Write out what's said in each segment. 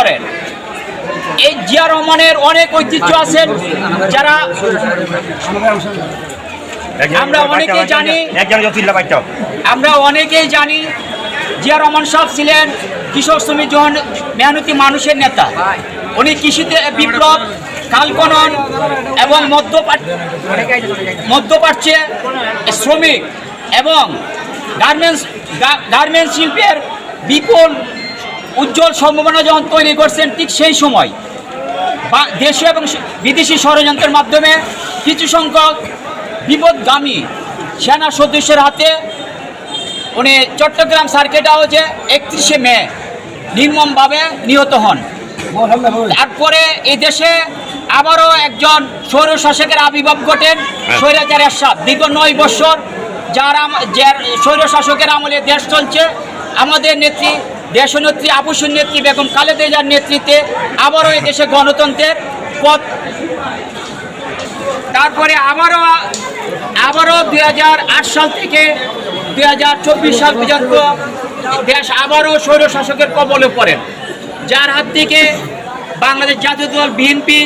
করেন। এই জিয়া রহমানের অনেক ঐতিহ্য আছেন যারা আমরা অনেকেই জানি। আমরা অনেকেই জানি জিয়া রহমান সাহেব ছিলেন কৃষক শ্রমিক জন মেহনতি মানুষের নেতা। উনি কৃষিতে বিপ্লব কালকনন এবং মধ্যপ্রাচ্য মধ্যপ্রাচ্যে শ্রমিক এবং গার্মেন্টস গার্মেন্টস শিল্পের বিপুল উজ্জ্বল সম্ভাবনা যখন তৈরি করছেন ঠিক সেই সময় বা দেশীয় এবং বিদেশি ষড়যন্ত্রের মাধ্যমে কিছু সংখ্যক বিপদগামী সেনা সদস্যের হাতে উনি চট্টগ্রাম সার্কিট হাউসে একত্রিশে মে নির্মমভাবে নিহত হন। তারপরে এই দেশে আবারও একজন সৌর শাসকের আবির্ভাব ঘটেন স্বৈরাচার এরশাদ। দীর্ঘ নয় বছর যার আম- যার স্বৈর শাসকের আমলে দেশ চলছে। আমাদের নেত্রী দেশনেত্রী আবুসুর নেত্রী বেগম খালেদার নেতৃত্বে আবারও এই দেশে গণতন্ত্রের পথ। তারপরে আবারও আবারও দু হাজার আট সাল থেকে দু হাজার চব্বিশ সাল পর্যন্ত দেশ আবারও স্বৈর শাসকের কবলে পড়েন যার হাত থেকে বাংলাদেশ জাতীয় দল, বিএনপি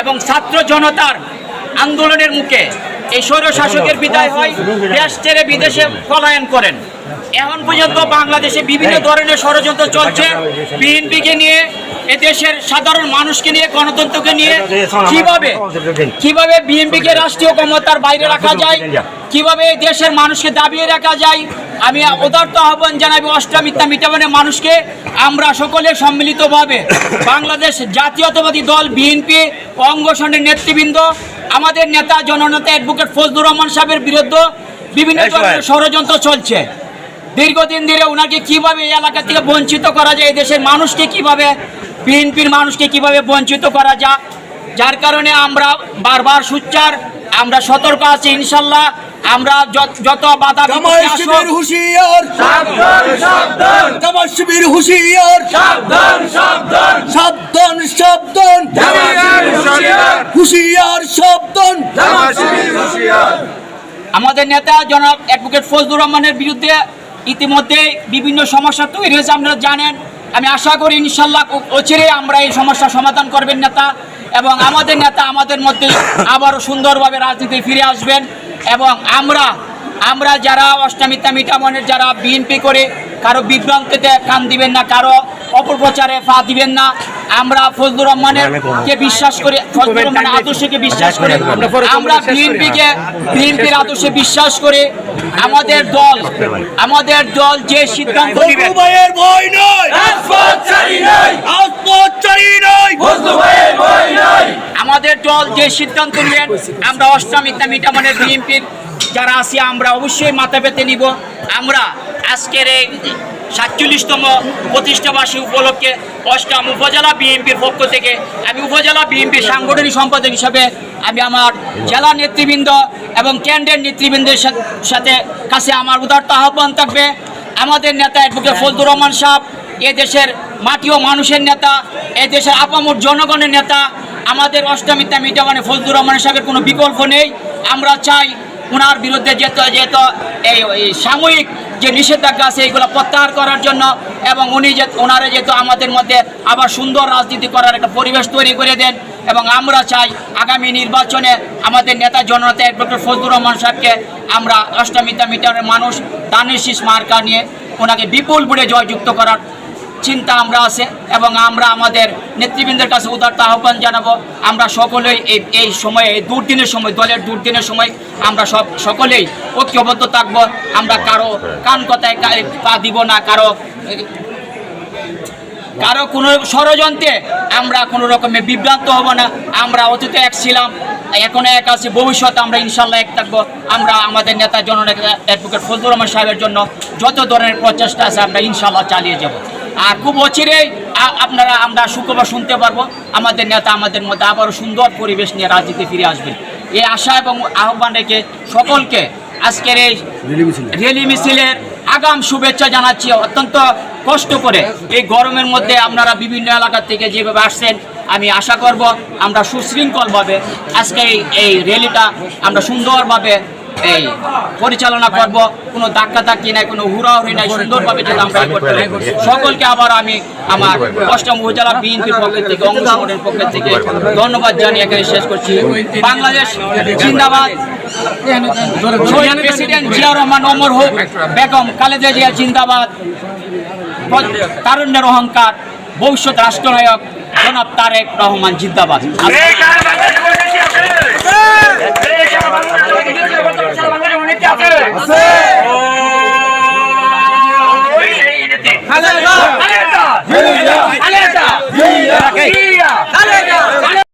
এবং ছাত্র জনতার আন্দোলনের মুখে এই স্বৈর শাসকের বিদায় হয়, দেশ ছেড়ে বিদেশে পলায়ন করেন। এখন পর্যন্ত বাংলাদেশে বিভিন্ন ধরনের ষড়যন্ত্র চলছে। বিএনপিকে নিয়ে, এ দেশের সাধারণ মানুষকে নিয়ে, গণতন্ত্রকে নিয়ে কীভাবে কীভাবে বিএনপিকে রাষ্ট্রীয় ক্ষমতার বাইরে রাখা যায়, কীভাবে দেশের মানুষকে দাবিয়ে রাখা যায়, আমি উদার্ত আহ্বান জানাবি অষ্টমিত্যা মিটাবানের মানুষকে। আমরা সকলে সম্মিলিতভাবে বাংলাদেশ জাতীয়তাবাদী দল, বিএনপি অঙ্গসনের নেতৃবৃন্দ আমাদের নেতা জননেতা অ্যাডভোকেট ফজলুর রহমান সাহেবের বিরুদ্ধে বিভিন্ন ধরনের ষড়যন্ত্র চলছে। দীর্ঘদিন ধরে ওনাকে কীভাবে এই এলাকা থেকে বঞ্চিত করা যায় এই দেশের মানুষকে কীভাবে বিএনপির মানুষকে কীভাবে বঞ্চিত করা যায় যার কারণে আমরা বারবার সুচ্চার আমরা সতর্ক আছি ইনশাল্লাহ আমরা যত- যত বাধা হুশিয়ার। আমাদের নেতা জনাব অ্যাডভোকেট ফজলুর রহমানের বিরুদ্ধে ইতিমধ্যে বিভিন্ন সমস্যা তৈরি হয়েছে, আপনারা জানেন। আমি আশা করি ইনশাল্লাহ অচিরে আমরা এই সমস্যার সমাধান করবেন নেতা। এবং আমাদের নেতা আমাদের মধ্যে আবারও সুন্দরভাবে রাজনীতি ফিরে আসবেন। এবং আমরা আমরা যারা অষ্টামিতা মিটামনের যারা বিএনপি করে, কারও বিভ্রান্তিতে কান দিবেন না, কারও অপপ্রচারে পা দিবেন না। আমরা ফজলুর রহমানের কে বিশ্বাস করে ফজলুর রহমানের আদর্শকে বিশ্বাস করে আমরা বিএনপিকে বিএনপির আদর্শে বিশ্বাস করে। আমাদের দল আমাদের দল যে সিদ্ধান্ত ভাইয়ের ভয় নয় আমাদের দল যে সিদ্ধান্ত নেবেন আমরা অষ্টমিতা মিটামনের বিএনপির যারা আছি আমরা অবশ্যই মাথা পেতে নিব। আমরা আজকের এই সাতচল্লিশতম প্রতিষ্ঠাবাসী উপলক্ষে অষ্টম উপজেলা বিএনপির পক্ষ থেকে আমি উপজেলা বিএনপির সাংগঠনিক সম্পাদক হিসাবে আমি আমার জেলা নেতৃবৃন্দ এবং কেন্দ্রের নেতৃবৃন্দের সাথে কাছে আমার উদার্ত আহ্বান থাকবে। আমাদের নেতা অ্যাডভোকেট ফজলুর রহমান সাহেব, এ দেশের মাটি ও মানুষের নেতা, এ দেশের আপামর জনগণের নেতা, আমাদের অষ্টমিতা মিটা মানে ফজলুর রহমান সাহেবের কোনো বিকল্প নেই। আমরা চাই ওনার বিরুদ্ধে যেত যেত এই সাময়িক যে নিষেধাজ্ঞা আছে এইগুলো প্রত্যাহার করার জন্য এবং উনি যে ওনারা যেহেতু আমাদের মধ্যে আবার সুন্দর রাজনীতি করার একটা পরিবেশ তৈরি করে দেন এবং আমরা চাই আগামী নির্বাচনে আমাদের নেতা জননেতা ডক্টর ফজলুর রহমান সাহেবকে আমরা অষ্টমিতা মিটারের মানুষ দানের শীষ মার্কা নিয়ে ওনাকে বিপুল বুড়ে জয়যুক্ত করার চিন্তা আমরা আছে এবং আমরা আমাদের নেতৃবৃন্দের কাছে উদারতা আহ্বান জানাব। আমরা সকলেই এই এই সময়ে, এই দুর্দিনের সময়, দলের দুর্দিনের সময় আমরা সব সকলেই ঐক্যবদ্ধ থাকব। আমরা কারও কান কথায় পা দিব না, কারও কারও কোনো ষড়যন্ত্রে আমরা কোনো রকমের বিভ্রান্ত হব না। আমরা অতীতে এক ছিলাম, এখনও এক আছি, ভবিষ্যতে আমরা ইনশাল্লাহ এক থাকব। আমরা আমাদের নেতা জননেতা অ্যাডভোকেট ফজলুর রহমান সাহেবের জন্য যত ধরনের প্রচেষ্টা আছে আমরা ইনশাল্লাহ চালিয়ে যাব। আর খুব অচিরেই আপনারা আমরা সুখবর শুনতে পারব। আমাদের নেতা আমাদের মধ্যে আবারও সুন্দর পরিবেশ নিয়ে রাজনীতি ফিরে আসবে। এই আশা এবং আহ্বান রেখে সকলকে আজকের এই রেলি মিছিলের আগাম শুভেচ্ছা জানাচ্ছি। অত্যন্ত কষ্ট করে এই গরমের মধ্যে আপনারা বিভিন্ন এলাকা থেকে যেভাবে আসছেন আমি আশা করব আমরা সুশৃঙ্খলভাবে আজকে এই এই র্যালিটা আমরা সুন্দরভাবে এই পরিচালনা করব কোনো ধাক্কা ধাক্কি নাই কোনো হুড়াহুড়ি নাই সুন্দরভাবে যেটা আমরা করতে পারি। সকলকে আবার আমি আমার অষ্টম উপজেলা বিএনপির পক্ষ থেকে অঙ্গ সংগঠনের পক্ষ থেকে ধন্যবাদ জানিয়ে এখানে শেষ করছি। বাংলাদেশ জিন্দাবাদ। শহীদ প্রেসিডেন্ট জিয়া রহমান অমর হোক বেগম খালেদা জিয়া জিন্দাবাদ। তারুণ্যের অহংকার ভবিষ্যৎ রাষ্ট্রনায়ক জনাব তারেক রহমান জিন্দাবাদ। খালেদা! খালেদা! খালেদা!